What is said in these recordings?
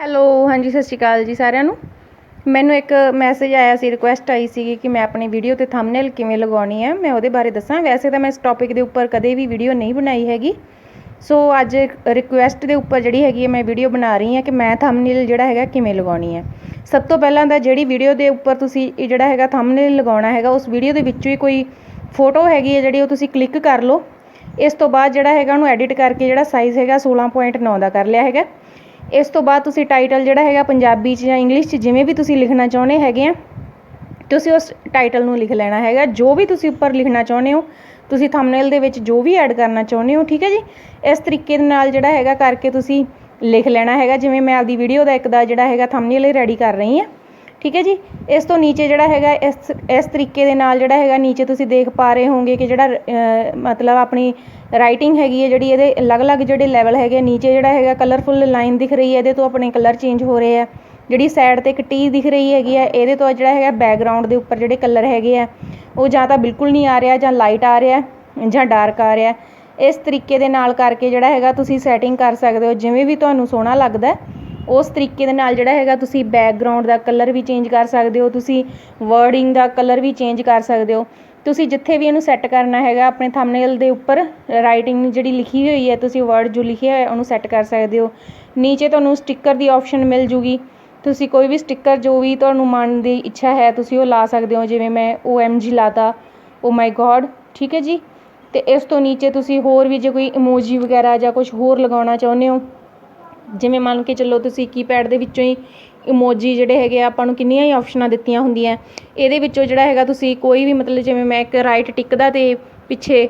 Hello, ਹਾਂਜੀ, ਸਤਿ ਸ਼੍ਰੀ ਅਕਾਲ ਜੀ ਸਾਰਿਆਂ ਨੂੰ। ਮੈਨੂੰ ਇੱਕ ਮੈਸੇਜ ਆਇਆ ਸੀ ਰਿਕੁਐਸਟ ਆਈ ਸੀਗੀ ਕਿ ਮੈਂ ਆਪਣੀ ਵੀਡੀਓ ਤੇ ਥੰਬਨੇਲ ਕਿਵੇਂ ਲਗਾਉਣੀ ਹੈ, ਮੈਂ ਉਹਦੇ ਬਾਰੇ ਦੱਸਾਂ। ਵੈਸੇ ਤਾਂ ਮੈਂ ਇਸ ਟੌਪਿਕ ਦੇ ਉੱਪਰ ਕਦੇ ਵੀ ਵੀਡੀਓ ਨਹੀਂ ਬਣਾਈ ਹੈਗੀ। ਸੋ ਅੱਜ ਰਿਕੁਐਸਟ ਦੇ ਉੱਪਰ ਜਿਹੜੀ ਹੈਗੀ ਹੈ, ਮੈਂ ਵੀਡੀਓ ਬਣਾ ਰਹੀ ਹਾਂ ਕਿ ਮੈਂ ਥੰਬਨੇਲ ਜਿਹੜਾ ਹੈਗਾ, ਕਿਵੇਂ ਲਗਾਉਣੀ ਹੈ। ਸਭ ਤੋਂ ਪਹਿਲਾਂ ਤਾਂ ਜਿਹੜੀ ਵੀਡੀਓ ਦੇ ਉੱਪਰ ਤੁਸੀਂ ਜਿਹੜਾ ਹੈਗਾ ਥੰਬਨੇਲ ਲਗਾਉਣਾ ਹੈਗਾ, ਉਸ ਵੀਡੀਓ ਦੇ ਵਿੱਚੋਂ ਹੀ ਕੋਈ ਫੋਟੋ ਹੈਗੀ ਹੈ, ਜਿਹੜੀ ਉਹ ਤੁਸੀਂ ਕਲਿੱਕ ਕਰ ਲਓ। ਇਸ ਤੋਂ ਬਾਅਦ ਜਿਹੜਾ ਹੈਗਾ, ਉਹਨੂੰ ਐਡਿਟ ਕਰਕੇ ਜਿਹੜਾ ਸਾਈਜ਼ ਹੈਗਾ 16.9 ਦਾ ਕਰ ਲਿਆ ਹੈਗਾ। ਇਸ ਤੋਂ ਬਾਅਦ ਤੁਸੀਂ ਟਾਈਟਲ ਜਿਹੜਾ ਹੈਗਾ ਪੰਜਾਬੀ 'ਚ ਜਾਂ ਇੰਗਲਿਸ਼ 'ਚ ਜਿਵੇਂ ਵੀ ਤੁਸੀਂ ਲਿਖਣਾ ਚਾਹੁੰਦੇ ਹੈਗੇ ਆ, ਤੁਸੀਂ ਉਸ ਟਾਈਟਲ ਨੂੰ ਲਿਖ ਲੈਣਾ ਹੈਗਾ। ਜੋ ਵੀ ਤੁਸੀਂ ਉੱਪਰ ਲਿਖਣਾ ਚਾਹੁੰਦੇ ਹੋ, ਤੁਸੀਂ ਥੰਬਨੇਲ ਦੇ ਵਿੱਚ ਜੋ ਵੀ ਐਡ ਕਰਨਾ ਚਾਹੁੰਦੇ ਹੋ, ਠੀਕ ਹੈ ਜੀ? ਇਸ ਤਰੀਕੇ ਦੇ ਨਾਲ ਜਿਹੜਾ ਹੈਗਾ ਕਰਕੇ ਤੁਸੀਂ ਲਿਖ ਲੈਣਾ ਹੈਗਾ। ਜਿਵੇਂ ਮੈਂ ਆਪਦੀ ਵੀਡੀਓ ਦਾ ਇੱਕ ਦਾ ਜਿਹੜਾ ਹੈਗਾ ਥੰਬਨੇਲ ਰੈਡੀ ਕਰ ਰਹੀ ਹਾਂ, ਠੀਕ ਹੈ ਜੀ? ਇਸ ਤੋਂ ਨੀਚੇ ਜਿਹੜਾ ਹੈਗਾ, ਇਸ ਇਸ ਤਰੀਕੇ ਦੇ ਨਾਲ ਜਿਹੜਾ ਹੈਗਾ ਨੀਚੇ ਤੁਸੀਂ ਦੇਖ ਪਾ ਰਹੇ ਹੋਵੋਗੇ ਕਿ ਜਿਹੜਾ ਮਤਲਬ ਆਪਣੀ ਰਾਈਟਿੰਗ ਹੈਗੀ ਹੈ ਜਿਹੜੀ ਇਹਦੇ ਅਲੱਗ-ਅਲੱਗ ਜਿਹੜੇ ਲੈਵਲ ਹੈਗੇ ਨੀਚੇ ਜਿਹੜਾ ਹੈਗਾ ਕਲਰਫੁੱਲ ਲਾਈਨ ਦਿਖ ਰਹੀ ਹੈ, ਇਹਦੇ ਤੋਂ ਆਪਣੇ ਕਲਰ ਚੇਂਜ ਹੋ ਰਹੇ ਆ। ਜਿਹੜੀ ਸਾਈਡ ਤੇ ਇੱਕ ਟੀ ਦਿਖ ਰਹੀ ਹੈਗੀ ਹੈ ਇਹਦੇ ਤੋਂ ਜਿਹੜਾ ਹੈਗਾ ਬੈਕਗ੍ਰਾਉਂਡ ਦੇ ਉੱਪਰ ਜਿਹੜੇ ਕਲਰ ਹੈਗੇ ਆ, ਉਹ ਜਾਂ ਤਾਂ ਬਿਲਕੁਲ ਨਹੀਂ ਆ ਰਿਹਾ ਜਾਂ ਲਾਈਟ ਆ ਰਿਹਾ, ਜਾਂ ਡਾਰਕ ਆ ਰਿਹਾ। ਇਸ ਤਰੀਕੇ ਦੇ ਨਾਲ ਕਰਕੇ ਜਿਹੜਾ ਹੈਗਾ ਤੁਸੀਂ ਸੈਟਿੰਗ ਕਰ ਸਕਦੇ ਹੋ, ਜਿਵੇਂ ਵੀ ਤੁਹਾਨੂੰ ਸੋਹਣਾ ਲੱਗਦਾ, ਉਸ ਤਰੀਕੇ ਦੇ ਨਾਲ ਜਿਹੜਾ ਹੈਗਾ ਤੁਸੀਂ ਬੈਕਗ੍ਰਾਉਂਡ ਦਾ ਕਲਰ ਵੀ ਚੇਂਜ ਕਰ ਸਕਦੇ ਹੋ, ਤੁਸੀਂ ਵਰਡਿੰਗ ਦਾ ਕਲਰ ਵੀ ਚੇਂਜ ਕਰ ਸਕਦੇ ਹੋ। ਤੁਸੀਂ ਜਿੱਥੇ ਵੀ ਇਹਨੂੰ ਸੈੱਟ ਕਰਨਾ ਹੈਗਾ, ਆਪਣੇ ਥੰਬਨੇਲ ਦੇ ਉੱਪਰ ਰਾਈਟਿੰਗ ਜਿਹੜੀ ਲਿਖੀ ਹੋਈ ਹੈ, ਤੁਸੀਂ ਵਰਡ ਜੋ ਲਿਖਿਆ ਹੋਇਆ, ਉਹਨੂੰ ਸੈੱਟ ਕਰ ਸਕਦੇ ਹੋ। ਨੀਚੇ ਤੁਹਾਨੂੰ ਸਟਿੱਕਰ ਦੀ ਆਪਸ਼ਨ ਮਿਲ ਜੂਗੀ। ਤੁਸੀਂ ਕੋਈ ਵੀ ਸਟਿੱਕਰ ਜੋ ਵੀ ਤੁਹਾਨੂੰ ਮਨ ਦੀ ਇੱਛਾ ਹੈ, ਤੁਸੀਂ ਉਹ ਲਾ ਸਕਦੇ ਹੋ। ਜਿਵੇਂ ਮੈਂ ਓ ਐਮ OMG ਲਾਤਾ ਓ ਮਾਈ ਗੋਡ ਠੀਕ ਹੈ ਜੀ? ਅਤੇ ਇਸ ਤੋਂ ਨੀਚੇ ਤੁਸੀਂ ਹੋਰ ਵੀ ਜੇ ਕੋਈ ਇਮੋਜੀ ਵਗੈਰਾ ਜਾਂ ਕੁਛ ਹੋਰ ਲਗਾਉਣਾ ਚਾਹੁੰਦੇ ਹੋ, ਜਿਵੇਂ ਮੰਨ ਕੇ ਚੱਲੋ ਤੁਸੀਂ ਕੀਪੈਡ ਦੇ ਵਿੱਚੋਂ ਹੀ ਇਮੋਜੀ ਜਿਹੜੇ ਹੈਗੇ ਆ, ਆਪਾਂ ਨੂੰ ਕਿੰਨੀਆਂ ਹੀ ਆਪਸ਼ਨਾਂ ਦਿੱਤੀਆਂ ਹੁੰਦੀਆਂ। ਇਹਦੇ ਵਿੱਚੋਂ ਜਿਹੜਾ ਹੈਗਾ, ਤੁਸੀਂ ਕੋਈ ਵੀ ਮਤਲਬ ਜਿਵੇਂ ਮੈਂ ਇੱਕ ਰਾਈਟ ਟਿਕ ਦਾ ਅਤੇ ਪਿੱਛੇ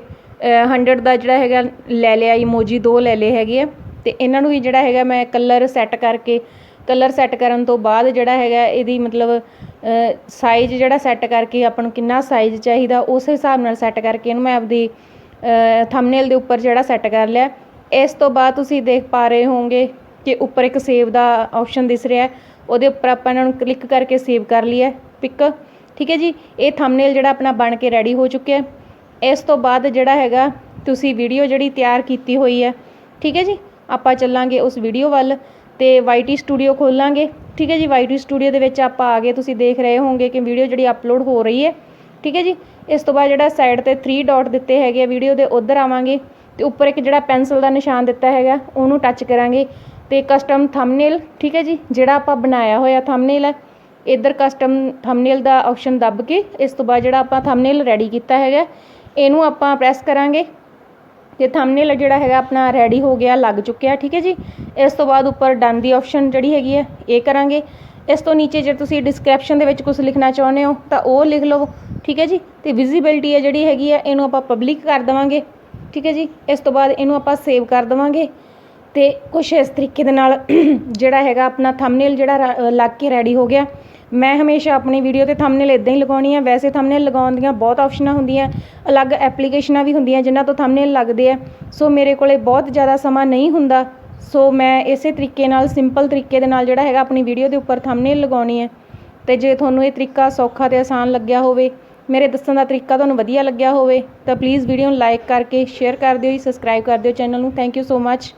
ਹੰਡਰਡ ਦਾ ਜਿਹੜਾ ਹੈਗਾ, ਲੈ ਲਿਆ ਇਮੋਜੀ ਦੋ ਲੈ ਲਏ ਹੈਗੇ ਆ। ਅਤੇ ਇਹਨਾਂ ਨੂੰ ਵੀ ਜਿਹੜਾ ਹੈਗਾ, ਮੈਂ ਕਲਰ ਸੈੱਟ ਕਰਕੇ ਕਲਰ ਸੈੱਟ ਕਰਨ ਤੋਂ ਬਾਅਦ ਜਿਹੜਾ ਹੈਗਾ, ਇਹਦੀ ਮਤਲਬ ਸਾਈਜ਼ ਜਿਹੜਾ ਸੈੱਟ ਕਰਕੇ ਆਪਾਂ ਨੂੰ ਕਿੰਨਾ ਸਾਈਜ਼ ਚਾਹੀਦਾ, ਉਸ ਹਿਸਾਬ ਨਾਲ ਸੈੱਟ ਕਰਕੇ ਇਹਨੂੰ ਮੈਂ ਆਪਦੀ ਥੰਬਨੇਲ ਦੇ ਉੱਪਰ ਜਿਹੜਾ ਸੈੱਟ ਕਰ ਲਿਆ। ਇਸ ਤੋਂ ਬਾਅਦ ਤੁਸੀਂ ਦੇਖ ਪਾ ਰਹੇ ਹੋਵੋਗੇ ਕਿ ਉੱਪਰ ਇੱਕ ਸੇਵ ਦਾ ਆਪਸ਼ਨ ਦਿਸ ਰਿਹਾ ਉਹਦੇ ਉੱਪਰ ਆਪਾਂ ਇਹਨਾਂ ਨੂੰ ਕਲਿੱਕ ਕਰਕੇ ਸੇਵ ਕਰ ਲਈ ਹੈ ਪਿਕ ਠੀਕ ਹੈ ਜੀ? ਇਹ ਥੰਬਨੇਲ ਜਿਹੜਾ ਆਪਣਾ ਬਣ ਕੇ ਰੈਡੀ ਹੋ ਚੁੱਕਿਆ ਇਸ ਤੋਂ ਬਾਅਦ ਜਿਹੜਾ ਹੈਗਾ, ਤੁਸੀਂ ਵੀਡੀਓ ਜਿਹੜੀ ਤਿਆਰ ਕੀਤੀ ਹੋਈ ਹੈ, ਠੀਕ ਹੈ ਜੀ? ਆਪਾਂ ਚੱਲਾਂਗੇ ਉਸ ਵੀਡੀਓ ਵੱਲ ਤੇ ਵਾਈਟੀ ਸਟੂਡੀਓ ਖੋਲਾਂਗੇ। ਠੀਕ ਹੈ ਜੀ? ਵਾਈਟੀ ਸਟੂਡੀਓ ਦੇ ਵਿੱਚ ਆਪਾਂ ਆ ਗਏ ਤੁਸੀਂ ਦੇਖ ਰਹੇ ਹੋਵੋਗੇ ਕਿ ਵੀਡੀਓ ਜਿਹੜੀ ਅਪਲੋਡ ਹੋ ਰਹੀ ਹੈ। ਠੀਕ ਹੈ ਜੀ? ਇਸ ਤੋਂ ਬਾਅਦ ਜਿਹੜਾ ਸਾਈਡ ਤੇ 3 ਡਾਟ ਦਿੱਤੇ ਹੈਗੇ ਆ ਵੀਡੀਓ ਦੇ, ਉਧਰ ਆਵਾਂਗੇ ਤੇ ਉੱਪਰ ਇੱਕ ਜਿਹੜਾ ਪੈਨਸਲ ਦਾ ਨਿਸ਼ਾਨ ਦਿੱਤਾ ਹੈਗਾ, ਉਹਨੂੰ ਟੱਚ ਕਰਾਂਗੇ। ਅਤੇ ਕਸਟਮ ਥੰਬਨੇਲ ਠੀਕ ਹੈ ਜੀ? ਜਿਹੜਾ ਆਪਾਂ ਬਣਾਇਆ ਹੋਇਆ ਥੰਬਨੇਲ ਹੈ, ਇੱਧਰ ਕਸਟਮ ਥੰਬਨੇਲ ਦਾ ਆਪਸ਼ਨ ਦੱਬ ਕੇ ਇਸ ਤੋਂ ਬਾਅਦ ਜਿਹੜਾ ਆਪਾਂ ਥੰਬਨੇਲ ਰੈਡੀ ਕੀਤਾ ਹੈਗਾ, ਇਹਨੂੰ ਆਪਾਂ ਪ੍ਰੈਸ ਕਰਾਂਗੇ। ਤੇ ਥੰਬਨੇਲ ਜਿਹੜਾ ਹੈਗਾ ਆਪਣਾ ਰੈਡੀ ਹੋ ਗਿਆ, ਲੱਗ ਚੁੱਕਿਆ, ਠੀਕ ਹੈ ਜੀ? ਇਸ ਤੋਂ ਬਾਅਦ ਉੱਪਰ ਡਨ ਦੀ ਆਪਸ਼ਨ ਜਿਹੜੀ ਹੈਗੀ ਹੈ, ਇਹ ਕਰਾਂਗੇ। ਇਸ ਤੋਂ ਨੀਚੇ ਜੇ ਤੁਸੀਂ ਡਿਸਕ੍ਰਿਪਸ਼ਨ ਦੇ ਵਿੱਚ ਕੁਝ ਲਿਖਣਾ ਚਾਹੁੰਦੇ ਹੋ, ਤਾਂ ਉਹ ਲਿਖ ਲਵੋ, ਠੀਕ ਹੈ ਜੀ? ਤੇ ਵਿਜ਼ਿਬਿਲਟੀ ਹੈ ਜਿਹੜੀ ਹੈਗੀ ਹੈ, ਇਹਨੂੰ ਆਪਾਂ ਪਬਲਿਕ ਕਰ ਦੇਵਾਂਗੇ, ਠੀਕ ਹੈ ਜੀ? ਇਸ ਤੋਂ ਬਾਅਦ ਇਹਨੂੰ ਆਪਾਂ ਸੇਵ ਕਰ ਦੇਵਾਂਗੇ। ਅਤੇ ਕੁਛ ਇਸ ਤਰੀਕੇ ਦੇ ਨਾਲ ਜਿਹੜਾ ਹੈਗਾ ਆਪਣਾ ਥੰਬਨੇਲ ਜਿਹੜਾ ਰ- ਲੱਗ ਕੇ ਰੈਡੀ ਹੋ ਗਿਆ। ਮੈਂ ਹਮੇਸ਼ਾ ਆਪਣੀ ਵੀਡੀਓ ਤੇ ਥੰਬਨੇਲ ਇੱਦਾਂ ਹੀ ਲਗਾਉਣੀ ਆ। ਵੈਸੇ ਥੰਬਨੇਲ ਲਗਾਉਣ ਦੀਆਂ ਬਹੁਤ ਆਪਸ਼ਨਾਂ ਹੁੰਦੀਆਂ, ਅਲੱਗ ਐਪਲੀਕੇਸ਼ਨਾਂ ਵੀ ਹੁੰਦੀਆਂ ਜਿਨ੍ਹਾਂ ਤੋਂ ਥੰਬਨੇਲ ਲੱਗਦੇ ਆ। ਸੋ ਮੇਰੇ ਕੋਲ ਬਹੁਤ ਜ਼ਿਆਦਾ ਸਮਾਂ ਨਹੀਂ ਹੁੰਦਾ। ਸੋ ਮੈਂ ਇਸੇ ਤਰੀਕੇ ਨਾਲ ਸਿੰਪਲ ਤਰੀਕੇ ਦੇ ਨਾਲ ਜਿਹੜਾ ਹੈਗਾ ਆਪਣੀ ਵੀਡੀਓ ਦੇ ਉੱਪਰ ਥੰਬਨੇਲ ਲਗਾਉਣੀ ਹੈ ਅਤੇ ਜੇ ਤੁਹਾਨੂੰ ਇਹ ਤਰੀਕਾ ਸੌਖਾ ਤੇ ਆਸਾਨ ਲੱਗਿਆ ਹੋਵੇ, ਮੇਰੇ ਦੱਸਣ ਦਾ ਤਰੀਕਾ ਤੁਹਾਨੂੰ ਵਧੀਆ ਲੱਗਿਆ ਹੋਵੇ, ਤਾਂ ਪਲੀਜ਼ ਵੀਡੀਓ ਨੂੰ ਲਾਈਕ ਕਰਕੇ ਸ਼ੇਅਰ ਕਰ ਦਿਓ ਜੀ ਸਬਸਕ੍ਰਾਈਬ ਕਰ ਦਿਓ ਚੈਨਲ ਨੂੰ। Thank you so much